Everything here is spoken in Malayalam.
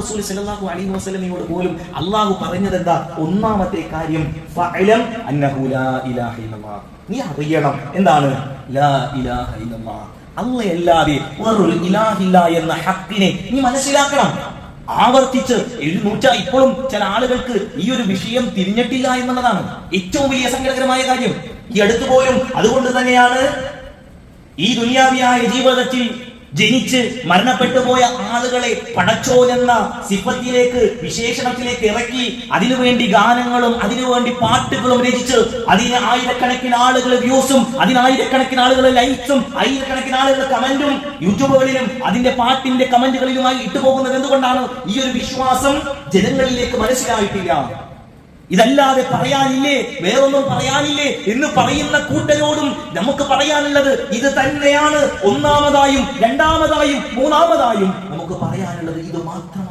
റസൂൽ സല്ലല്ലാഹു അലൈഹി വസല്ലമയോട് പോലും അള്ളാഹു പറഞ്ഞത് എന്താ ഒന്നാമത്തെ കാര്യം അന്നഹു ലാ ഇലാഹ ഇല്ലല്ലാഹ്. നീ അറിയണം എന്താണ്? ലാ ഇലാഹ ഇല്ലല്ലാഹ്. അല്ലാതെ വേറൊരു ഇലാഹില്ല എന്ന ഹക്കിനെ നീ മനസ്സിലാക്കണം. ആവർത്തിച്ച് എഴുന്നൂറ്റ ഇപ്പോഴും ചില ആളുകൾക്ക് ഈ ഒരു വിഷയം തിരിഞ്ഞിട്ടില്ല എന്നുള്ളതാണ് ഏറ്റവും വലിയ സങ്കടകരമായ കാര്യം. ഈ അടുത്ത് പോലും അതുകൊണ്ട് തന്നെയാണ് ഈ ദുനിയാവിയായ ജീവിതത്തിൽ ജനിച്ച് മരണപ്പെട്ടു പോയ ആളുകളെ പടച്ചോൻ എന്ന സിഫത്തിലേക്ക് വിശേഷണത്തിലേക്ക് ഇറക്കി അതിനുവേണ്ടി ഗാനങ്ങളും അതിനുവേണ്ടി പാട്ടുകളും രചിച്ച് അതിന് ആയിരക്കണക്കിന് ആളുകൾ വ്യൂസും അതിനായിരക്കണക്കിന് ആളുകൾ ലൈക്സും ആയിരക്കണക്കിന് ആളുകൾ കമന്റും യൂട്യൂബുകളിലും അതിന്റെ പാട്ടിന്റെ കമന്റുകളിലുമായി ഇട്ടുപോകുന്നത് എന്തുകൊണ്ടാണ്? ഈ ഒരു വിശ്വാസം ജനങ്ങളിലേക്ക് മനസ്സിലായിട്ടില്ല. ഇതല്ലാതെ പറയാനില്ലേ? വേറൊന്നും പറയാനില്ലേ? എന്ന് പറയുന്ന കൂട്ടരോടും നമുക്ക് പറയാനുള്ളത് ഇത് തന്നെയാണ്. ഒന്നാമതായും രണ്ടാമതായും മൂന്നാമതായും നമുക്ക് പറയാനുള്ളത് ഇത് മാത്രമാണ്.